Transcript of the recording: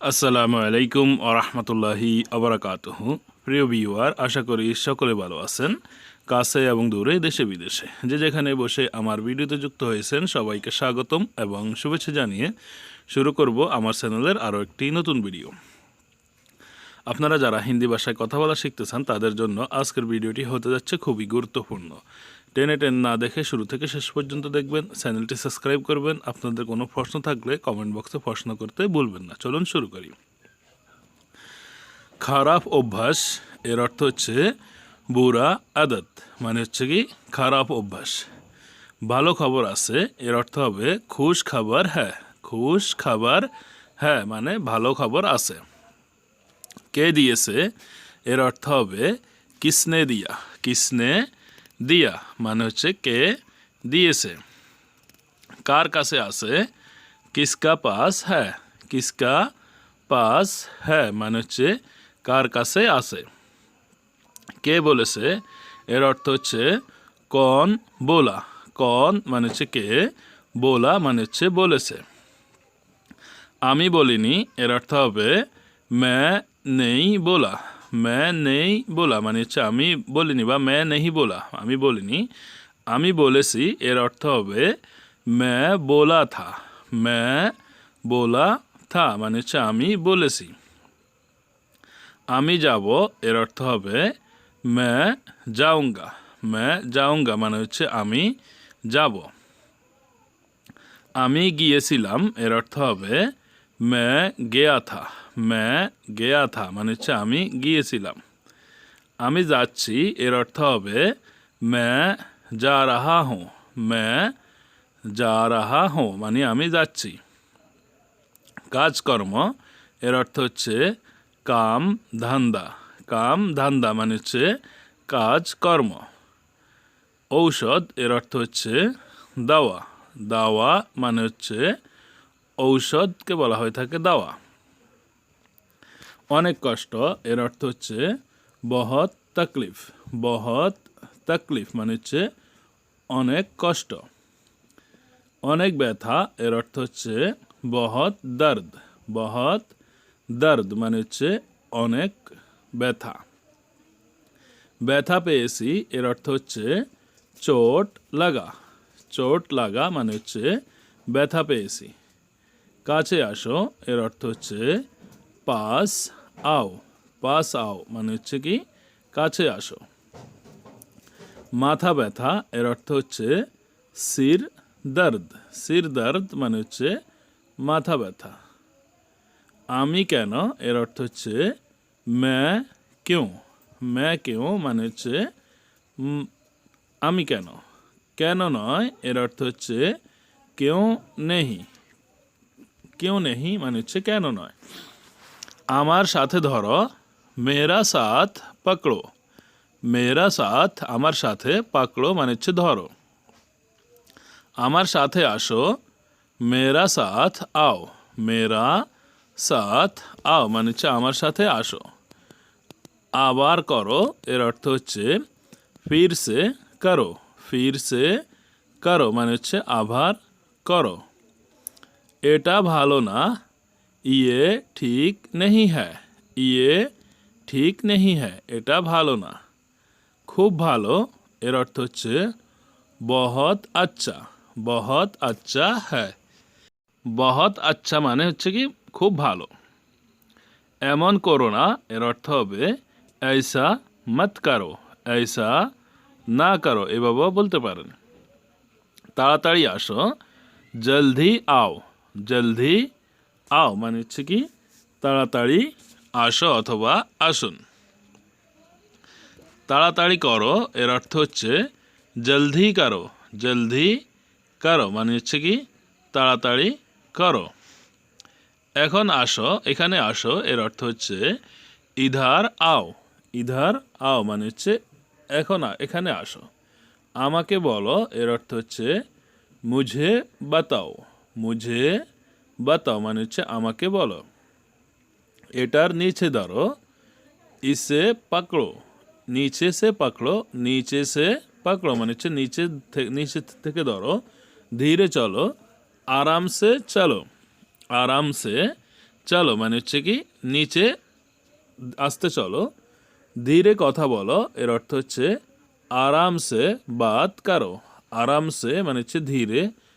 আসসালামু আলাইকুম আরহামতুল্লাহি আবরাকাতহ প্রিয় ভিউয়ার, আশা করি সকলে ভালো আছেন। কাছে এবং দূরে, দেশে, বিদেশে। যে যেখানে বসে আমার ভিডিওতে যুক্ত হয়েছেন, সবাইকে স্বাগতম এবং শুভেচ্ছা জানিয়ে শুরু করব আমার চ্যানেলের আরও একটি নতুন ভিডিও। আপনারা যারা হিন্দি ভাষায় কথা বলা শিখতে চান, তাদের জন্য আজকের ভিডিওটি হতে যাচ্ছে খুবই গুরুত্বপূর্ণ। টেনে টেন না দেখে শুরু থেকে শেষ পর্যন্ত দেখবেন, চ্যানেলটি সাবস্ক্রাইব করবেন। আপনাদের কোনো প্রশ্ন থাকলে কমেন্ট বক্সে প্রশ্ন করতে ভুলবেন না। চলুন শুরু করি। খারাপ অভ্যাস, এর অর্থ হচ্ছে বুরা আদত মানে হচ্ছে কি খারাপ অভ্যাস। ভালো খবর আছে, এর অর্থ হবে খুশ খাবার হ্যাঁ খুশ খাবার হ্যাঁ মানে ভালো খবর আছে। কে দিয়েছে? এর অর্থ হবে কিসনে দিয়া। কিসনে দিয়া মানে হচ্ছে কে দিয়েছে। কার কাছে আছে? কিসকা পাস হ্যাঁ কিসকা পাস হ্যাঁ মানে হচ্ছে কার কাছে আছে। কে বলেছে? এর অর্থ হচ্ছে কন বোলা। কন মানে হচ্ছে কে? বোলা মানে হচ্ছে বলেছে। আমি বলিনি, এর অর্থ হবে ম্যা নেই বলা ম্যা নেই বলা মানে হচ্ছে আমি বলিনি বা ম্যা নেই বলা, আমি বলিনি। আমি বলেছি, এর অর্থ হবে ম্যা বলা থা ম্যা বলা থা মানে হচ্ছে আমি বলেছি। আমি যাব, এর অর্থ হবে ম্যা যাউঙ্গা ম্যা যাউঙ্গা মানে হচ্ছে আমি যাব। আমি গিয়েছিলাম, এর অর্থ হবে ম্যা গেয়া থা ম্যা গেয়া থা মানে হচ্ছে আমি গিয়েছিলাম। আমি যাচ্ছি, এর অর্থ হবে ম্যা যা রাহা হুঁ ম্যা যা রাহা হুঁ মানে আমি যাচ্ছি। কাজকর্ম, এর অর্থ হচ্ছে কাম ধান্দা কাম ধান্দা মানে হচ্ছে কাজকর্ম। ঔষধ, এর অর্থ হচ্ছে দাওয়া দাওয়া মানে হচ্ছে ঔষধকে বলা হয়ে থাকে দাওয়া। অনেক কষ্ট, এর অর্থ হচ্ছে বহৎ তাকলিফ। বহৎ তাকলিফ মানে হচ্ছে অনেক কষ্ট। অনেক ব্যথা, এর অর্থ হচ্ছে বহৎ দর্দ। বহৎ দর্দ মানে হচ্ছে অনেক ব্যথা। ব্যথা পেয়েছি, এর অর্থ হচ্ছে চোট লাগা। চোট লাগা মানে হচ্ছে ব্যথা পেয়েছি। কাছে আসো, এর অর্থ হচ্ছে পাস আও পাস আও মানে হচ্ছে কি কাছে আসো। মাথা ব্যথা, এর অর্থ হচ্ছে সির দর্দ সির দর্দ মানে হচ্ছে মাথা ব্যথা। আমি কেন, এর অর্থ হচ্ছে ম্যা কেউ ম্যা কেউ মানে হচ্ছে আমি কেন। কেন নয়, এর অর্থ হচ্ছে কেউ নেহি। কেউ নেহি মানে হচ্ছে কেন নয়। আমার সাথে ধরো মেরা সাথ পাকড়ো। মেরা সাথ, আমার সাথে পাকড়ো মানে হচ্ছে ধরো। আমার সাথে আসো মেরা সাথ আও। মেরা সাথ আও মানে হচ্ছে আমার সাথে আসো। আবার করো, এর অর্থ হচ্ছে ফির সে করো। ফির সে করো মানে হচ্ছে আবার করো। এটা ভালো না। ইয়ে ঠিক নেই হ্যাঁ। ইয়ে ঠিক নেই হ্যাঁ এটা ভালো না। খুব ভালো, এর অর্থ হচ্ছে বহৎ আচ্ছা বহত আচ্ছা হ্যাঁ। বহৎ আচ্ছা মানে হচ্ছে কি খুব ভালো। এমন করো না, এর অর্থ হবে এসা মত করো, এসা না করো, এভাবেও বলতে পারেন। তাড়াতাড়ি আসো, জলদি আও। জলদি আও মানে হচ্ছে কি, তাড়াতাড়ি আসো অথবা আসুন। তাড়াতাড়ি করো, এর অর্থ হচ্ছে জলদি করো জলদি করো মানে হচ্ছে কি, তাড়াতাড়ি করো। এখন আসো, এখানে আসো, এর অর্থ হচ্ছে ইধার আও ইধার আও মানে হচ্ছে এখন এখানে আসো। আমাকে বলো, এর অর্থ হচ্ছে মুঝে বাতাও। মুঝে বাতাও মানে হচ্ছে আমাকে বলো। এটার নিচে ধরো, ইসে পাকড়ো, নিচে সে পাকড়ো, নিচে সে পাকড়ো মানে হচ্ছে নিচে নিচে থেকে ধরো, ধীরে চলো আরাম সে চলো আরাম সে চলো মানে হচ্ছে কি নিচে আসতে চলো, ধীরে কথা বলো, এর অর্থ হচ্ছে আরামসে বাত কারও, আরামসে মানে হচ্ছে ধীরে